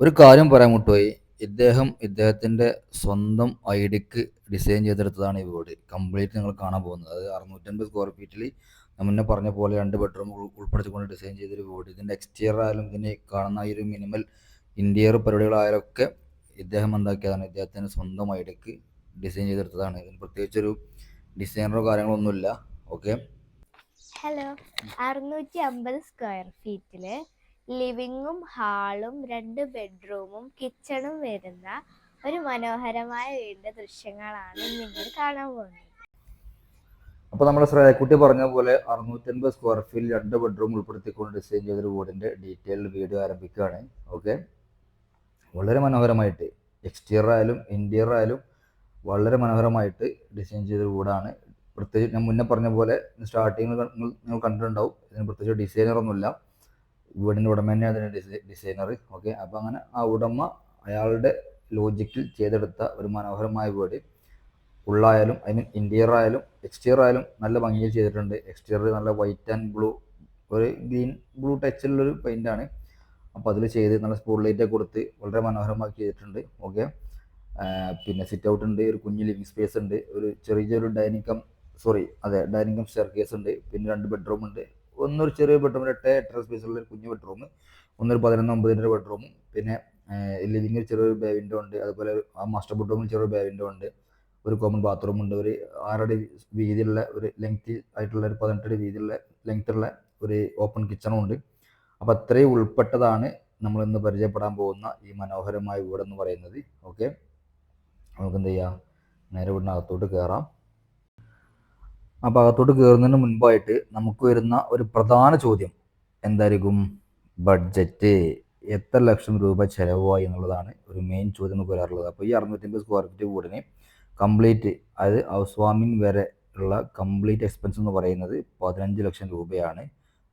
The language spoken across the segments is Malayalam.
ഒരു കാര്യം പറയാൻ മുട്ടുപോയി. ഇദ്ദേഹം ഇദ്ദേഹത്തിന്റെ സ്വന്തം ഐഡിക്ക് ഡിസൈൻ ചെയ്തെടുത്തതാണ് ഈ വീട് കംപ്ലീറ്റ് നിങ്ങൾ കാണാൻ പോകുന്നത്. അത് അറുന്നൂറ്റമ്പത് സ്ക്വയർ ഫീറ്റിൽ മുന്നേ പറഞ്ഞ പോലെ രണ്ട് ബെഡ്റൂം ഉൾപ്പെടുത്തിക്കൊണ്ട് ഡിസൈൻ ചെയ്തൊരു വീട് ഇതിന്റെ എക്സ്റ്റീരിയർ ആയാലും ഇതിന് കാണുന്ന ഈ ഒരു മിനിമൽ ഇന്റീരിയർ പരിപാടികളായാലും ഒക്കെ ഇദ്ദേഹം എന്താക്കിയതാണ്? ഇദ്ദേഹത്തിന്റെ സ്വന്തം ഐഡിക്ക് ഡിസൈൻ ചെയ്തെടുത്തതാണ്. ഇതിന് പ്രത്യേകിച്ചൊരു ഡിസൈനറോ കാര്യങ്ങളോ ഒന്നുമില്ല. ഓക്കെ ഹലോ അറുന്നൂറ്റി അമ്പത് സ്ക്വയർ ഫീറ്റിൽ ലിവിങ്ങും ഹാളും രണ്ട് ബെഡ്റൂമും കിച്ചണും വരുന്ന ഒരു മനോഹരമായ വീടിന്റെ ദൃശ്യങ്ങളാണ് നിങ്ങൾ കാണാൻ പോകുന്നത്. അപ്പോൾ നമ്മുടെ ശ്രേയക്കുട്ടി പറഞ്ഞ പോലെ അറുന്നൂറ്റൻപത് സ്ക്വയർ ഫീറ്റ് രണ്ട് ബെഡ്റൂം ഉൾപ്പെടുത്തിക്കൊണ്ട് ഡിസൈൻ ചെയ്തൊരു വീടിന്റെ ഡീറ്റെയിൽഡ് വീഡിയോ ആരംഭിക്കുകയാണ്. ഓക്കെ വളരെ മനോഹരമായിട്ട് എക്സ്റ്റീരിയർ ആയാലും ഇന്റീരിയർ ആയാലും വളരെ മനോഹരമായിട്ട് ഡിസൈൻ ചെയ്തൊരു വീടാണ്. പ്രത്യേകിച്ച് ഞാൻ മുന്നേ പറഞ്ഞ പോലെ സ്റ്റാർട്ടിങ്ങിൽ നിങ്ങൾ കണ്ടിട്ടുണ്ടാവും. ഇതിന് പ്രത്യേകിച്ച് ഡിസൈനർ ഒന്നുമില്ല. വീടിന്റെ ഉടമ തന്നെ അതിന്റെ ഡിസൈനർ ഓക്കെ അപ്പോൾ അങ്ങനെ ആ ഉടമ അയാളുടെ ലോജിക്കിൽ ചെയ്തെടുത്ത ഒരു മനോഹരമായ വീട്. ഉള്ളായാലും ഐ മീൻ ഇന്റീരിയർ ആയാലും എക്സ്റ്റീരിയർ ആയാലും നല്ല ഭംഗിയിൽ ചെയ്തിട്ടുണ്ട്. എക്സ്റ്റീരിയർ നല്ല വൈറ്റ് ആൻഡ് ബ്ലൂ ഒരു ഗ്രീൻ ബ്ലൂ ടച്ചിലുള്ളൊരു ആണ്. അപ്പോൾ അതിൽ ചെയ്ത് നല്ല സ്പോട്ട് ലൈറ്റൊക്കെ കൊടുത്ത് വളരെ മനോഹരമാക്കി ചെയ്തിട്ടുണ്ട്. ഓക്കെ പിന്നെ സിറ്റ് ഔട്ട് ഉണ്ട് ഒരു കുഞ്ഞ് ലിവിങ് സ്പേസ് ഉണ്ട് ഒരു ചെറിയ ചെറിയൊരു ഡൈനിങ് കം സോറി അതെ ഡൈനിങ് കം സ്റ്റെയർ കേസ് ഉണ്ട് പിന്നെ രണ്ട് ബെഡ്റൂം ഉണ്ട്. ഒന്നൊരു ചെറിയ ബെഡ്റൂം എട്ട് എട്ടര സ്പേസുള്ള ഒരു കുഞ്ഞു ബെഡ്റൂം ഒന്നൊരു പതിനൊന്ന് ഒമ്പതിന്റെ ബെഡ്റൂം പിന്നെ ലിവിങ്ങിൽ ചെറിയൊരു ബേ വിൻഡോ ഉണ്ട്. അതുപോലെ ആ മാസ്റ്റർ ബെഡ്റൂമിൽ ചെറിയൊരു ബേ വിൻഡോ ഉണ്ട്. ഒരു കോമൺ ബാത്റൂം ഉണ്ട്. ഒരു ആറടി വീതിയുള്ള ഒരു ലെങ്ത് ആയിട്ടുള്ള ഒരു പതിനെട്ടടി വീതിയുള്ള ലെങ്ത്തുള്ള ഒരു ഓപ്പൺ കിച്ചണും ഉണ്ട്. അപ്പോൾ അത്രയും ഉൾപ്പെട്ടതാണ് നമ്മൾ ഇന്ന് പരിചയപ്പെടാൻ പോകുന്ന ഈ മനോഹരമായ വീടെന്ന് പറയുന്നത്. ഓക്കെ നമുക്ക് എന്ത് ചെയ്യാം? നേരെ വീടിനകത്തോട്ട് കയറാം അപ്പോൾ ഭാഗത്തോട്ട് കയറുന്നതിന് മുൻപായിട്ട് നമുക്ക് വരുന്ന ഒരു പ്രധാന ചോദ്യം എന്തായിരിക്കും? ബഡ്ജറ്റ് എത്ര ലക്ഷം രൂപ ചിലവായി എന്നുള്ളതാണ് ഒരു മെയിൻ ചോദ്യം നമുക്ക് വരാറുള്ളത്. അപ്പോൾ ഈ അറുന്നൂറ്റമ്പത് സ്ക്വയർ ഫീറ്റ് വീടിന് കംപ്ലീറ്റ് അതായത് ഹൗസ് വാമിംഗ് വരെ ഉള്ള കംപ്ലീറ്റ് എക്സ്പെൻസ് എന്ന് പറയുന്നത് പതിനഞ്ച് ലക്ഷം രൂപയാണ്.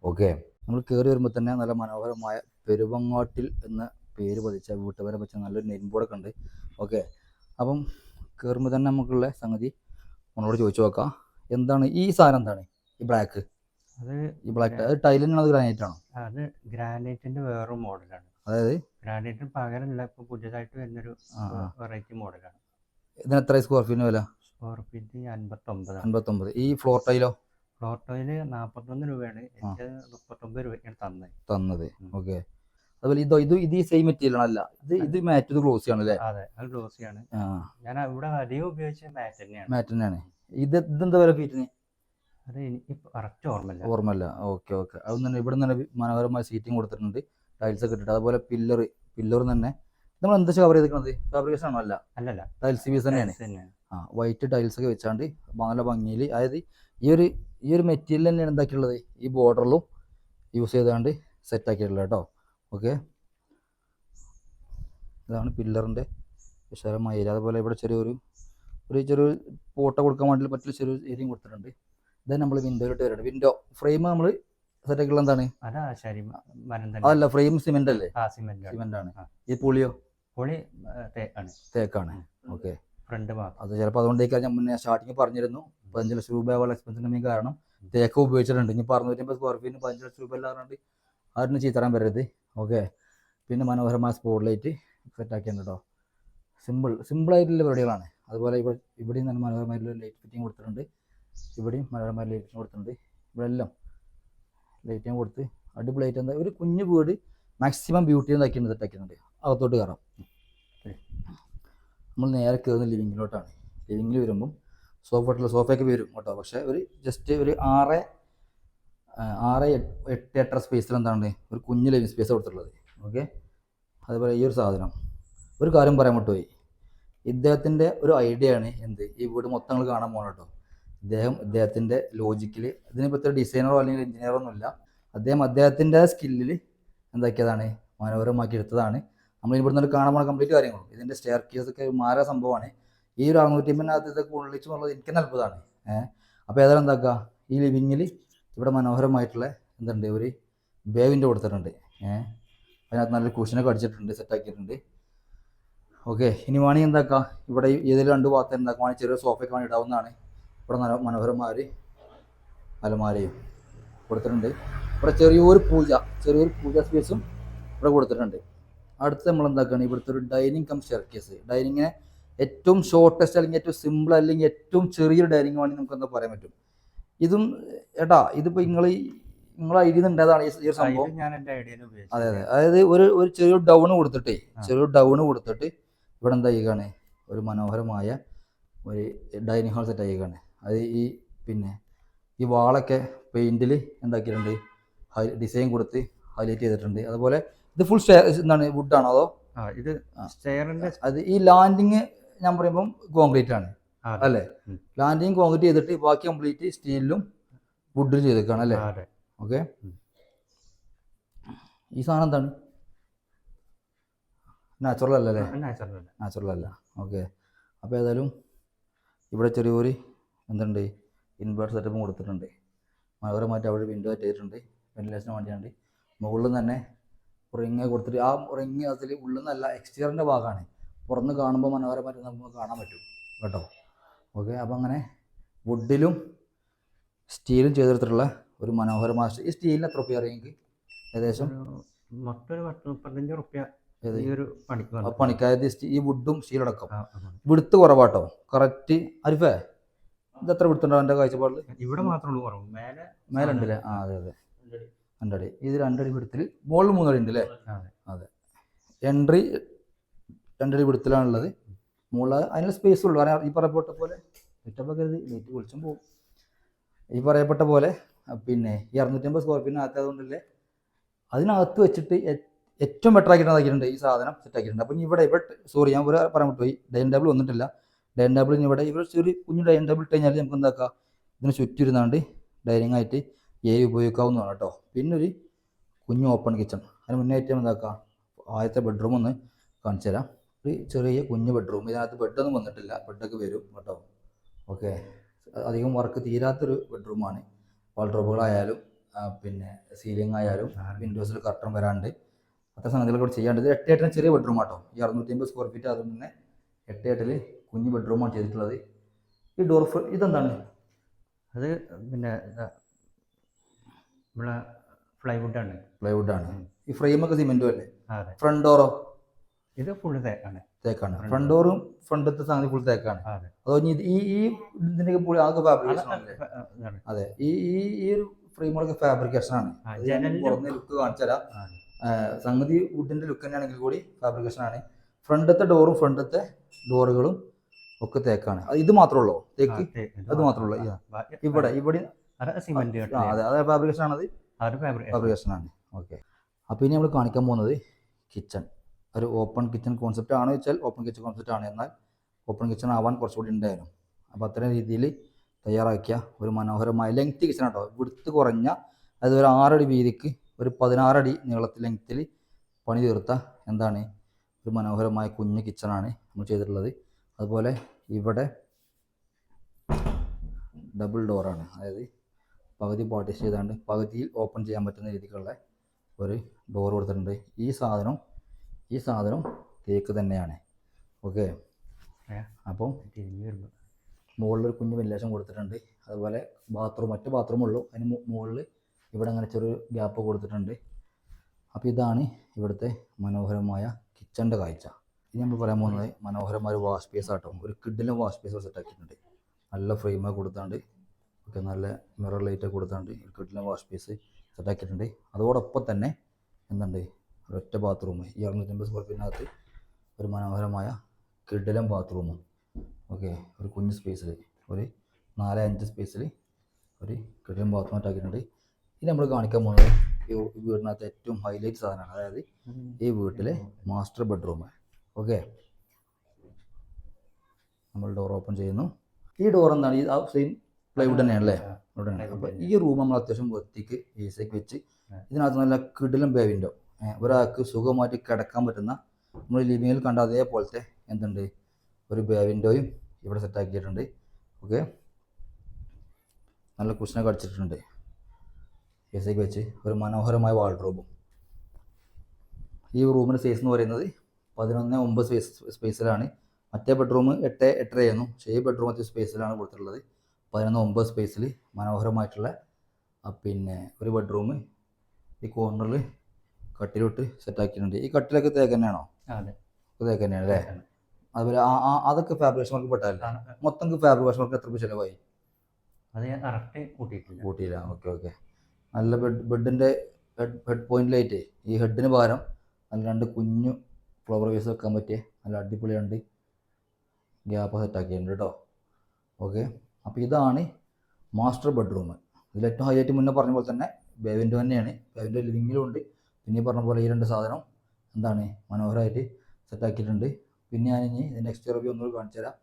ഓക്കെ നമ്മൾ കയറി വരുമ്പോൾ തന്നെ നല്ല മനോഹരമായ പെരുവങ്ങാട്ടിൽ എന്ന പേര് പതിച്ച വീട്ടുപേരെ വെച്ച നല്ലൊരു നെയിം ഉണ്ട്. ഓക്കെ അപ്പം കയറുമ്പോൾ തന്നെ നമുക്കുള്ള സംഗതി നമ്മളോട് ചോദിച്ചു നോക്കാം. എന്താണ് ഈ സാധനം എന്താണ്? ഈ ബ്ലാക്ക് അത് ഈ ബ്ലാക്ക് അത് ടൈലിനാണ് ഗ്രാനൈറ്റ് ആണോ? അത് ഗ്രാനൈറ്റിന്റെ വേറൊരു മോഡലാണ് അതായത്? ഗ്രാനൈറ്റിന് പകരമല്ല ഇപ്പൊ പുതിയതായിട്ട് വരുന്നൊരു. വെറൈറ്റി മോഡലാണ് ഇതിന് എത്ര സ്ക്വയർ ഫീറ്റിന് വില? സ്ക്വയർ ഫീറ്റ് അൻപത്തൊമ്പതാണ്. അൻപത്തൊമ്പത്. ഈ ഫ്ലോർ ടൈലോ ഫ്ലോർ ടൈൽ നാപ്പത്തൊന്ന് രൂപയാണ്. എനിക്ക് മുപ്പത്തൊമ്പത് രൂപയ്ക്കാണ് തന്നത്. തന്നത്. ഓക്കെ. അതുപോലെ ഇതോ ഇത് ഇത് സെയിം മെറ്റീരിയൽ അല്ല ഇത് ഇത് മാറ്റ് ഇത് ആണ് അല്ലേ? അതെ അത് ഗ്ലോസിയാണ് ആണ് ഞാൻ ഇവിടെ അധികം ഉപയോഗിച്ച മാറ്റ് തന്നെയാണ്. മാറ്റ് തന്നെയാണ്. ഇത് ഇതെന്താ വില ഫീറ്റിന് അത് എനിക്ക് കറക്റ്റ് ഓർമ്മയില്ല. ഓർമ്മല്ല ഓക്കെ ഓക്കെ. അത് തന്നെ ഇവിടെ തന്നെ മനോഹരമായ സീറ്റിംഗ് കൊടുത്തിട്ടുണ്ട്. ടൈൽസ് ഒക്കെ ഇട്ടിട്ട്. അതുപോലെ പില്ലർ പില്ലർ തന്നെ നമ്മൾ എന്താ കവർ ചെയ്തിരിക്കുന്നത് ഫാബ്രിക്കേഷൻ ആണോ? അല്ല. അല്ലല്ല. ടൈൽസ് പീസ് തന്നെയാണ്. തന്നെയാണ്. ആ വൈറ്റ് ടൈൽസ് ഒക്കെ വെച്ചാണ്ട് നല്ല ഭംഗിയിൽ അതായത് ഈ ഒരു ഈ ഒരു മെറ്റീരിയൽ തന്നെയാണ് എന്താക്കിയുള്ളത് ഈ ബോർഡറിലും യൂസ് ചെയ്താണ്ട് സെറ്റ് ആക്കിയിട്ടുള്ളത് കേട്ടോ. ഓക്കെ. ഇതാണ് പില്ലറിന്റെ വിശാലമായ ഏരിയ അതുപോലെ ഇവിടെ ചെറിയൊരു ഒരു ചെറിയൊരു പോട്ട കൊടുക്കാൻ വേണ്ടി പറ്റിയ ചെറിയ ഏരിയയും കൊടുത്തിട്ടുണ്ട്. ഇതാണ് നമ്മൾ വിൻഡോയിലോട്ട് വരുന്നത് വിൻഡോ ഫ്രെയിം നമ്മൾ സെറ്റാക്കിയുള്ള എന്താണ്? അതല്ല ഫ്രെയിം സിമെന്റ് അല്ലേ? സിമെന്റ് ആണ്. ഈ പുളിയോ? പുളി തേക്കാണ്. തേക്കാണ് ഓക്കെ. അത് ചിലപ്പോൾ അതുകൊണ്ടേക്കാണ് ഞാൻ മുന്നേ സ്റ്റാർട്ടിങ് പറഞ്ഞിരുന്നു. പതിനഞ്ച് ലക്ഷം രൂപ പോലെ എക്സ്പെൻസിന് മെയിൻ കാരണം തേക്ക് ഉപയോഗിച്ചിട്ടുണ്ട്. ഇനി അറുന്നൂറ്റമ്പത് സ്ക്വയർ ഫീറ്റിന് പതിനഞ്ച് ലക്ഷം രൂപ എല്ലാം പറഞ്ഞിട്ട് ആരും ചീത്തറാൻ വരരുത്. ഓക്കെ. പിന്നെ മനോഹരമായ സ്പോട്ട് ലൈറ്റ് സെറ്റ് ആക്കിയിട്ടുണ്ട് കേട്ടോ സിമ്പിൾ സിമ്പിളായിട്ടുള്ള പരിപാടികളാണ്. അതുപോലെ ഇവിടെ ഇവിടെയും നല്ല മനോഹരമായിട്ടുള്ള ലൈറ്റ് ഫിറ്റിംഗ് കൊടുത്തിട്ടുണ്ട്. ഇവിടെയും മനോഹരമായ ലൈറ്റ് കൊടുത്തിട്ടുണ്ട്. ഇവിടെ എല്ലാം ലൈറ്റിങ് കൊടുത്ത് അടിപൊളിയായിട്ട് എന്താ ഒരു കുഞ്ഞു വീട് മാക്സിമം ബ്യൂട്ടി എന്താക്കിയിട്ടുണ്ട് സെറ്റ് ആക്കിയിട്ടുണ്ട് അകത്തോട്ട് കയറാം. നമ്മൾ നേരെ കയറുന്ന ലിവിങ്ങിലോട്ടാണ് ലിവിങ്ങിൽ വരുമ്പം സോഫ സോഫയൊക്കെ വരും കേട്ടോ. പക്ഷേ ഒരു ജസ്റ്റ് ഒരു ആറ് ആറ് എട്ട് എട്ടര സ്പേസിൽ എന്താണ് ഒരു കുഞ്ഞു ലിവിങ് സ്പേസ് കൊടുത്തിട്ടുള്ളത്. ഓക്കെ. അതുപോലെ ഈ ഒരു സാധനം. ഒരു കാര്യം പറയാൻ വിട്ടുപോയി. ഇദ്ദേഹത്തിന്റെ ഒരു ഐഡിയ ആണ് എന്ത്? ഈ വീട് മൊത്തം നിങ്ങൾ കാണാൻ പോകണം കേട്ടോ ഇദ്ദേഹം ഇദ്ദേഹത്തിന്റെ ലോജിക്കിൽ ഇതിനെ പറ്റി ഡിസൈനറോ അല്ലെങ്കിൽ എഞ്ചിനീയറോ ഒന്നുമില്ല അദ്ദേഹം അദ്ദേഹത്തിന്റെ സ്കില്ലിൽ എന്താക്കിയതാണ്? മനോഹരമാക്കി എടുത്തതാണ്. നമ്മൾ ഇവിടുന്ന് കാണാൻ പോണ കംപ്ലീറ്റ് കാര്യങ്ങളും. ഇതിന്റെ സ്റ്റെയർ കേസ് ഒക്കെ ഒരു മാര സംഭവമാണ്. ഈ ഒരു അറുന്നൂറ്റി അമ്പതിനകത്ത് ഇതൊക്കെ ഉള്ളിച്ചു എന്നുള്ളത് എനിക്ക് അത്ഭുതമാണ്. ഏഹ് അപ്പോൾ ഏതായാലും എന്താക്കുക ഈ ലിവിങ്ങിൽ ഇവിടെ മനോഹരമായിട്ടുള്ള എന്തുണ്ട്? ഒരു ബേവിന്റെ കൊടുത്തിട്ടുണ്ട്. ഏഹ് അതിനകത്ത് നല്ലൊരു കുഷനൊക്കെ അടിച്ചിട്ടുണ്ട് സെറ്റാക്കിയിട്ടുണ്ട് ഓക്കെ ഇനി വേണമെങ്കിൽ എന്താക്കുക ഇവിടെ ഏതെങ്കിലും രണ്ട് ഭാഗത്ത് എന്താക്കുക വേണമെങ്കിൽ ചെറിയ സോഫയ്ക്ക് വേണ്ടി ഇടാവുന്നതാണ്. ഇവിടെ നല്ല മനോഹരമായ അലമാരയും കൊടുത്തിട്ടുണ്ട്. ഇവിടെ ചെറിയൊരു പൂജ ചെറിയൊരു പൂജ സ്പേസും ഇവിടെ കൊടുത്തിട്ടുണ്ട്. അടുത്ത് നമ്മൾ എന്താക്കുകയാണ് ഇവിടുത്തെ ഒരു ഡൈനിങ് കം സ്റ്റെയർക്കേസ് ഡൈനിങ്ങിനെ ഏറ്റവും ഷോർട്ടസ്റ്റ് അല്ലെങ്കിൽ ഏറ്റവും സിമ്പിൾ അല്ലെങ്കിൽ ഏറ്റവും ചെറിയൊരു ഡൈനിങ് വേണമെങ്കിൽ നമുക്ക് എന്താ പറയാൻ പറ്റും? ഇതും ഏട്ടാ ഇതിപ്പോൾ നിങ്ങൾ നിങ്ങളെ ഐഡിയ ഉണ്ടായതാണ് ഈ സംഭവം. അതെ അതെ. അതായത് ഒരു ഒരു ചെറിയൊരു ഡൗൺ കൊടുത്തിട്ടേ. ചെറിയൊരു ഡൗൺ കൊടുത്തിട്ട് ഇവിടെ എന്താ ചെയ്യുകയാണ് ഒരു മനോഹരമായ ഒരു ഡൈനിങ് ഹാൾ സെറ്റ് ആയിക്കാണ് അത് ഈ പിന്നെ ഈ വാളൊക്കെ പെയിന്റിൽ എന്താക്കിയിട്ടുണ്ട്? ഹൈ ഡിസൈൻ കൊടുത്ത് ഹൈലൈറ്റ് ചെയ്തിട്ടുണ്ട്. അതുപോലെ ഇത് ഫുൾ സ്റ്റെയർ എന്താണ്? വുഡാണോ അതോ? ഇത് സ്റ്റെയറിന്റെ സ്റ്റെയറിന്റെ അത് ഈ ലാൻഡിങ് ഞാൻ പറയുമ്പം കോൺക്രീറ്റ് ആണ്. അല്ലേ. ലാൻഡിങ് കോൺക്രീറ്റ് ചെയ്തിട്ട് ബാക്കി കംപ്ലീറ്റ് സ്റ്റീലിലും വുഡിലും ചെയ്തേക്കാണ് അല്ലേ? ഓക്കെ ഈ സാധനം എന്താണ്? നാച്ചുറൽ അല്ലല്ലേ നാച്ചുറൽ അല്ല. നാച്ചുറൽ അല്ല. ഓക്കെ അപ്പോൾ ഏതായാലും ഇവിടെ ചെറിയൊരു എന്തുണ്ട്? ഇൻവേർട്ടർ സെറ്റപ്പും കൊടുത്തിട്ടുണ്ട്. മനോഹരമായിട്ട് അവിടെ വിൻഡോ ചെയ്തിട്ടുണ്ട്. വെന്റിലേഷന് വേണ്ടിയാണ് മുകളിൽ തന്നെ റിങ് കൊടുത്തിട്ട് ആ റിങ് അതിൽ ഉള്ളിൽ നിന്നല്ല എക്സ്റ്റീരിയറിന്റെ ഭാഗമാണ്. പുറന്ന് കാണുമ്പോൾ മനോഹരമായിട്ട് നമുക്ക് കാണാൻ പറ്റും. കേട്ടോ? ഓക്കെ അപ്പോൾ അങ്ങനെ വുഡിലും സ്റ്റീലും ചെയ്തെടുത്തിട്ടുള്ള ഒരു മനോഹരമായ ഈ സ്റ്റീലിന് എത്ര റുപ്യ അറിയെങ്കിൽ ഏകദേശം? മൊത്തം ഒരു പത്ത് മുപ്പത്തഞ്ച് റുപ്യ ഈ ഒരു പണിക്ക് പണിക്കായത് ഈ വുഡും സ്റ്റീലടക്കം. വിടുത്ത് കുറവാട്ടോ. കറക്റ്റ് അരിഫേ ഇത് എത്ര വിടുത്തുണ്ടോ എന്റെ കാഴ്ചപ്പാടിൽ ഇവിടെ മാത്രമേ ഉള്ളൂ കുറവ്. മേലെ മേലെ ഉണ്ടല്ലേ? ആ അതെ അതെ. രണ്ടടി. ഇത് രണ്ടടി വിടുത്തിൽ. മുകളിൽ മൂന്നടി ഉണ്ട് അല്ലേ അതെ. എൻട്രി രണ്ടടി വിടുത്തിലാണുള്ളത് മുകളിൽ അതിനുള്ള സ്പേസ് ഉള്ളൂ. കാരണം ഈ പറയപ്പെട്ട പോലെ ചുറ്റപ്പൊക്കെ ഇത് ലൈറ്റ് വെളിച്ചം പോകും ഈ പറയപ്പെട്ട പോലെ പിന്നെ ഈ അറുന്നൂറ്റമ്പത് സ്ക്വയർ ഫീറ്റിനകത്ത് അതുകൊണ്ടല്ലേ അതിനകത്ത് വെച്ചിട്ട് ഏറ്റവും ബെറ്റർ ആക്കിയിട്ട് ആക്കിയിട്ടുണ്ട് ഈ സാധനം സെറ്റ് ആക്കിയിട്ടുണ്ട്. അപ്പം ഇവിടെ ഇവിടെ സോറി ഞാൻ ഒരു പറയാൻ വിട്ടുപോയി. ഡൈൻ ടേബിൾ വന്നിട്ടില്ല. ഡൈൻ ടേബിൾ ഇവിടെ ഇവിടെ ചെറിയ കുഞ്ഞു ഡൈൻ ടേബിൾ ഇട്ട് കഴിഞ്ഞാൽ നമുക്ക് എന്താക്കാം? ഇതിന് ചുറ്റിരുന്നാണ്ട് ഡൈനിങ് ആയിട്ട് ഏരി ഉപയോഗിക്കാവുന്നതാണ് കേട്ടോ. പിന്നെ ഒരു കുഞ്ഞു ഓപ്പൺ കിച്ചൺ അതിന് മുന്നേ ഏറ്റവും എന്താക്കാം? ആദ്യത്തെ ബെഡ്റൂം ഒന്ന് കാണിച്ചു തരാം. ഒരു ചെറിയ കുഞ്ഞു ബെഡ്റൂം ഇതിനകത്ത് ബെഡൊന്നും വന്നിട്ടില്ല. ബെഡൊക്കെ വരും കേട്ടോ. ഓക്കെ അധികം വർക്ക് തീരാത്തൊരു ബെഡ്റൂമാണ് വാൾഡ്രോബുകളായാലും പിന്നെ സീലിംഗ് ആയാലും വിൻഡോസിൽ കർട്ടൺ വരാണ്ട് അത്ര സംഗതികളൊക്കെ ചെയ്യാണ്ട്. എട്ട് എട്ടിന് ചെറിയ ബെഡ്റൂം ആട്ടോ. ഈ അറുന്നൂറ്റി അമ്പത് സ്ക്വയർ ഫീറ്റ് അതുകൊണ്ട് തന്നെ എട്ട് എട്ടിൽ കുഞ്ഞ് ബെഡ്റൂമാണ് ചെയ്തിട്ടുള്ളത്. ഈ ഡോർ ഇതെന്താണ്? അത് പിന്നെ നമ്മളെ പ്ലൈവുഡാണ് പ്ലൈവുഡാണ് ഈ ഫ്രെയിമൊക്കെ സിമെന്റും അല്ലേ? അതെ. ഫ്രണ്ട് ഡോറോ ഇത് ഫുൾ തേക്കാണ്. തേക്കാണ്. ഫ്രണ്ട് ഡോറും ഫ്രണ്ടത്തെ സംഗതി ഫുൾ തേക്കാണ്. അതെ. ഇനി ഈ ഈ ഇതിന്റെ പുള്ളി ആകെ ഫാബ്രിക്കേഷൻ അതെ. ഈ ഈ ഈ ഒരു ഫ്രെയിമൊക്കെ ഫാബ്രിക്കേഷൻ ആണ്. ലുക്ക് കാണിച്ചു തരാം ആ, ആ, സംഗതി വുഡിന്റെ ലുക്ക് തന്നെയാണെങ്കിൽ കൂടി ഫാബ്രിക്കേഷൻ ആണ്. ഫ്രണ്ടത്തെ ഡോറും ഫ്രണ്ടത്തെ ഡോറുകളും ഒക്കെ തേക്കാണ്. അത് ഇത് മാത്രമേ ഉള്ളൂ? തേക്ക്? അത് മാത്രമേ ഉള്ളൂ, ഇവിടെ ഇവിടെ അത് അതെ ഫാബ്രിക്കേഷൻ ആണത്. ഫാബ്രിക്കേഷൻ ആണ്. ഓക്കെ അപ്പോൾ ഇനി നമ്മൾ കാണിക്കാൻ പോകുന്നത് കിച്ചൺ ഒരു ഓപ്പൺ കിച്ചൺ കോൺസെപ്റ്റ് ആണ് വെച്ചാൽ ഓപ്പൺ കിച്ചൺ കോൺസെപ്റ്റ് ആണ് എന്നാൽ ഓപ്പൺ കിച്ചൺ ആവാൻ കുറച്ചുകൂടി ഉണ്ടായിരുന്നു. അപ്പോൾ അത്തരം രീതിയിൽ തയ്യാറാക്കിയ ഒരു മനോഹരമായ ലെങ്ത് കിച്ചൺ കേട്ടോ വിടുത്ത് കുറഞ്ഞ അതൊരു ഒരു ആറടി വീതിക്ക് ഒരു പതിനാറടി നീളത്തിൽ ലെങ്ത്തിൽ പണി തീർത്ത എന്താണ്? ഒരു മനോഹരമായ കുഞ്ഞ് കിച്ചണാണ് നമ്മൾ ചെയ്തിട്ടുള്ളത്. അതുപോലെ ഇവിടെ ഡബിൾ ഡോറാണ് അതായത് പകുതി പാർട്ടീഷൻ ചെയ്താണ്ട് പകുതിയിൽ ഓപ്പൺ ചെയ്യാൻ പറ്റുന്ന രീതിക്കുള്ള ഒരു ഡോർ കൊടുത്തിട്ടുണ്ട്. ഈ സാധനം ഈ സാധനം തേക്ക് തന്നെയാണ്. ഓക്കെ. അപ്പം മുകളിലൊരു വരുമ്പോൾ മുകളിൽ ഒരു കുഞ്ഞ് വെല്ലേഷൻ കൊടുത്തിട്ടുണ്ട്. അതുപോലെ ബാത്റൂം മറ്റു ബാത്റൂമുള്ളൂ അതിന് മുകളിൽ ഇവിടെ അങ്ങനെ ചെറിയ ഗ്യാപ്പ് കൊടുത്തിട്ടുണ്ട്. അപ്പോൾ ഇതാണ് ഇവിടുത്തെ മനോഹരമായ കിച്ചന്റെ കാഴ്ച. ഇനി നമ്മൾ പറയാൻ പോകുന്നത് മനോഹരമായ ഒരു വാഷ് പേസ് ആട്ടോ. ഒരു കിഡിലും വാഷ് പേസ് സെറ്റ് ആക്കിയിട്ടുണ്ട്. നല്ല ഫ്രെയിമൊക്കെ കൊടുത്താണ്ട് ഒക്കെ നല്ല മിറർ ലൈറ്റ് കൊടുത്താണ്ട് ഒരു കിഡിലും വാഷ് പേസ് സെറ്റ് ആക്കിയിട്ടുണ്ട്. അതോടൊപ്പം തന്നെ എന്തുണ്ട്? ഒരൊറ്റ ബാത്റൂം ഈ അറുന്നൂറ്റമ്പത് സ്ക്വയർ ഫീറ്റിനകത്ത് ഒരു മനോഹരമായ കിഡിലും ബാത്റൂമും ഓക്കെ ഒരു കുഞ്ഞ് സ്പേസിൽ ഒരു നാല് അഞ്ച് സ്പേസിൽ ഒരു കിഡിലും ബാത്റൂം ആക്കിയിട്ടുണ്ട്. ഇനി നമ്മൾ കാണിക്കാൻ പോകുന്നത് ഈ വീടിനകത്ത് ഏറ്റവും ഹൈലൈറ്റ് സാധനമാണ്. അതായത് ഈ വീട്ടിലെ മാസ്റ്റർ ബെഡ്റൂം ഓക്കെ നമ്മൾ ഡോർ ഓപ്പൺ ചെയ്യുന്നു. ഈ ഡോർ എന്താണ്? ഈ സെയിം പ്ലൈവുഡ് തന്നെയാണല്ലേ ഇവിടെ അപ്പോൾ ഈ റൂം നമ്മൾ അത്യാവശ്യം വൃത്തിക്ക് എ വെച്ച് ഇതിനകത്ത് നല്ല കിടിലും ബേ വിൻഡോ ഒരാൾക്ക് സുഖമായിട്ട് കിടക്കാൻ പറ്റുന്ന നമ്മൾ ലിവിങ്ങിൽ കണ്ട അതേപോലത്തെ എന്തുണ്ട്? ഒരു ബേ വിൻഡോയും ഇവിടെ സെറ്റാക്കിയിട്ടുണ്ട് ഓക്കെ നല്ല കുഷനൊക്കെ അടിച്ചിട്ടുണ്ട്. എ സിക്ക് വെച്ച് ഒരു മനോഹരമായ വാൾഡ്രോബും ഈ റൂമിന്റെ സൈസ് എന്ന് പറയുന്നത് പതിനൊന്ന് ഒമ്പത് സ്പേസ് സ്പേസിലാണ് മറ്റേ ബെഡ്റൂം എട്ട് എട്ടര ആയിരുന്നു. പക്ഷേ ഈ ബെഡ്റൂം മറ്റേ സ്പേസിലാണ് കൊടുത്തിട്ടുള്ളത്. പതിനൊന്ന് ഒമ്പത് സ്പേസിൽ മനോഹരമായിട്ടുള്ള പിന്നെ ഒരു ബെഡ്റൂം ഈ കോർണറിൽ കട്ടിലോട്ട് സെറ്റാക്കിയിട്ടുണ്ട് ഈ കട്ടിലൊക്കെ തേക്ക് തന്നെയാണോ? അതെ. തേക്ക് തന്നെയാണ് അല്ലേ? അതുപോലെ അതൊക്കെ ഫാബ്രിക്കേഷൻ വർക്ക് പെട്ടതല്ലേ? മൊത്തം ഫാബ്രിക്കേഷൻ വർക്ക് എത്ര ചിലവായി? അത് ഞാൻ കറക്റ്റ് കൂട്ടിയിട്ടില്ല. കൂട്ടിയില്ല. Okay okay. നല്ല ബെഡ് ബെഡിന്റെ ഹെഡ് ഹെഡ് പോയിന്റിലായിട്ട് ഈ ഹെഡിന് പകരം നല്ല രണ്ട് കുഞ്ഞു ഫ്ലവർ വേസ് വെക്കാൻ പറ്റിയ നല്ല അടിപൊളിയുണ്ട് ഗ്യാപ്പ് സെറ്റാക്കിയിട്ടുണ്ട് കേട്ടോ ഓക്കെ അപ്പോൾ ഇതാണ് മാസ്റ്റർ ബെഡ്റൂം ഇതിൽ ഏറ്റവും ഹൈലൈറ്റ് മുന്നേ പറഞ്ഞ പോലെ തന്നെ ബേവിന്റെ തന്നെയാണ്. ബേവിന്റെ ലിവിങ്ങിലും ഉണ്ട്. പിന്നെ പറഞ്ഞ പോലെ ഈ രണ്ട് സാധനം എന്താണ് മനോഹരമായിട്ട് സെറ്റാക്കിയിട്ടുണ്ട് പിന്നെ ഞാനിനി ഇതിന്റെ എക്സ്റ്റീരിയർ വ്യൂ ഒന്നുകൂടി കാണിച്ചു തരാം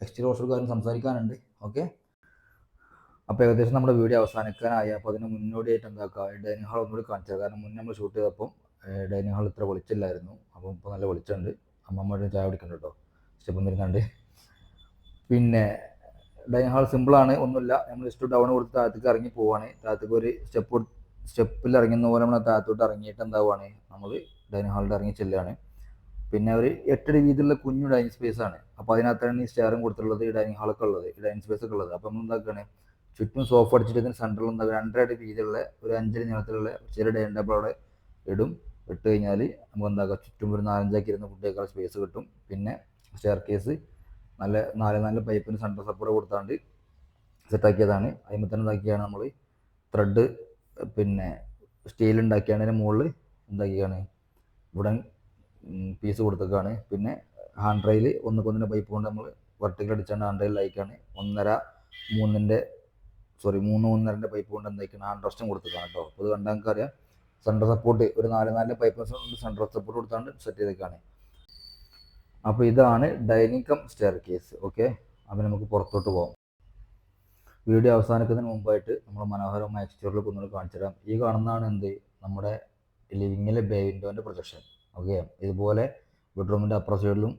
എക്സ്റ്റീരിയർ കാര്യം സംസാരിക്കാനുണ്ട്. ഓക്കെ അപ്പോൾ ഏകദേശം നമ്മുടെ വീഡിയോ അവസാനിക്കാനായി. അപ്പോൾ അതിന് മുന്നോടിയായിട്ട് എന്താക്കുക ഡൈനിങ് ഹാൾ ഒന്നുകൂടി കാണിച്ചത് കാരണം മുന്നേ നമ്മൾ ഷൂട്ട് ചെയ്തപ്പം ഡൈനിങ് ഹാൾ ഇത്ര വെളിച്ചില്ലായിരുന്നു അപ്പം ഇപ്പോൾ നല്ല വെളിച്ചമുണ്ട്. അമ്മമ്മയുടെ ചായ കുടിക്കുന്നുണ്ട് കേട്ടോ. സ്റ്റെപ്പ് വരുന്നുണ്ട് പിന്നെ ഡൈനിങ് ഹാൾ സിമ്പിളാണ് ഒന്നുമില്ല. നമ്മൾ ജസ്റ്റ് ഡൗൺ കൊടുത്ത് താഴത്തേക്ക് ഇറങ്ങി പോവാണ്. താഴത്തേക്ക് ഒരു സ്റ്റെപ്പ് സ്റ്റെപ്പിൽ ഇറങ്ങുന്ന പോലെ നമ്മൾ താഴത്തോട്ട് ഇറങ്ങിയിട്ട് എന്താവുകയാണ് നമ്മൾ ഡൈനിങ് ഹാളിൽ ഇറങ്ങി ചെല്ലുകയാണ്. പിന്നെ ഒരു എട്ടടി വീതിയുള്ള കുഞ്ഞു ഡൈനിങ് ആണ്. അപ്പോൾ അതിനകത്താണ് ഈ സ്റ്റെയറും കൊടുത്തിട്ടുള്ളത് ഈ ഡൈനിങ് ഹാളൊക്കെ ഉള്ളത് ഈ ഡൈനിങ് സ്പേസ് ഒക്കെ ഉള്ളത്. അപ്പോൾ നമ്മൾ എന്താക്കുകയാണ്? ചുറ്റും സോഫ് അടിച്ചിട്ട് ഇതിന് സെന്ററിൽ എന്താ രണ്ടര അടി വീതിയുള്ള ഒരു അഞ്ചടി നീളത്തിലുള്ള ചെറിയ ഡൈനിങ് ടേബിൾ അവിടെ ഇടും. ഇട്ട് കഴിഞ്ഞാൽ നമുക്ക് എന്താക്കാം? ചുറ്റും ഒരു നാലഞ്ചാക്കി ഇരുന്ന് ഫുഡ് കഴിക്കാൻ സ്പേസ് കിട്ടും. പിന്നെ സ്റ്റെയർ കേസ് നല്ല നാല് നാല് പൈപ്പിന് സെന്റർ സപ്പോർട്ട് കൊടുത്താണ്ട് സെറ്റാക്കിയതാണ് അതിൽ തന്നെ ഇതാക്കിയാണ് നമ്മൾ ത്രെഡ് പിന്നെ സ്റ്റീൽ ഉണ്ടാക്കിയാണ് അതിന് മുകളിൽ എന്താക്കിയാണ്? ഉടൻ പീസ് കൊടുത്തേക്കാണ്. പിന്നെ ഹാൻഡ് റെയിൽ പൈപ്പ് കൊണ്ട് നമ്മൾ വെർട്ടിക്കൽ അടിച്ചാണ് ഹാൻഡ് റെയിൽ അയക്കാണ് ഒന്നര മൂന്നിന്റെ സോറി മൂന്ന് മൂന്നരന്റെ പൈപ്പ് കൊണ്ട് എന്താക്കിയാണ്? റെസ്റ്റും കൊടുത്തേക്കാണ് കേട്ടോ. അപ്പോൾ ഇത് കണ്ടാൽ നമുക്ക് അറിയാം സെൻട്രൽ സപ്പോർട്ട് ഒരു നാല് നാല് പൈപ്പ് സെൻട്രൽ സപ്പോർട്ട് കൊടുത്താണ്ട് സെറ്റ് ചെയ്തേക്കാണ്. അപ്പോൾ ഇതാണ് dining cum staircase okay അപ്പോൾ നമുക്ക് പുറത്തോട്ട് പോകാം വീഡിയോ അവസാനിക്കുന്നതിന് മുമ്പായിട്ട് നമ്മൾ മനോഹരമായ എക്സ്റ്റീരിയറിൽ ഒന്നുകൂടി കാണിച്ചു തരാം. ഈ കാണുന്നതാണ് എന്ത്? നമ്മുടെ ലിവിങ്ങിലെ ബേ വിൻഡോന്റെ പ്രൊജക്ഷൻ ഓക്കെ ഇതുപോലെ ബെഡ്റൂമിന്റെ അപ്പുറ സൈഡിലും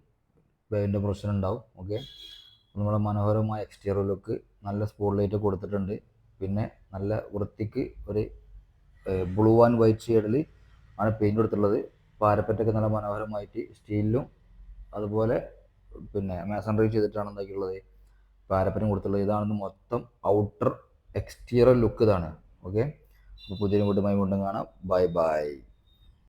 ബേ വിൻഡോ പ്രൊജക്ഷൻ ഉണ്ടാവും. ഓക്കെ നമ്മുടെ മനോഹരമായ എക്സ്റ്റീരിയർ ലുക്ക് നല്ല സ്പോട്ട് ലൈറ്റ് കൊടുത്തിട്ടുണ്ട്. പിന്നെ നല്ല വൃത്തിക്ക് ഒരു ബ്ലൂ ആൻഡ് വൈറ്റ് ഷെയ്ഡിൽ ആണ് പെയിന്റ് കൊടുത്തിട്ടുള്ളത് പാരപ്പറ്റൊക്കെ നല്ല മനോഹരമായിട്ട് സ്റ്റീലിലും അതുപോലെ പിന്നെ മാസൺറി ചെയ്തിട്ടാണ് എന്താക്കിയുള്ളത് പാരപ്പറ്റും കൊടുത്തുള്ളത് ഇതാണ് മൊത്തം ഔട്ടർ എക്സ്റ്റീരിയർ ലുക്ക് ഇതാണ്. ഓക്കെ അപ്പോൾ പുതിയ വീണ്ടുമായി വീണ്ടും കാണാം. Bye bye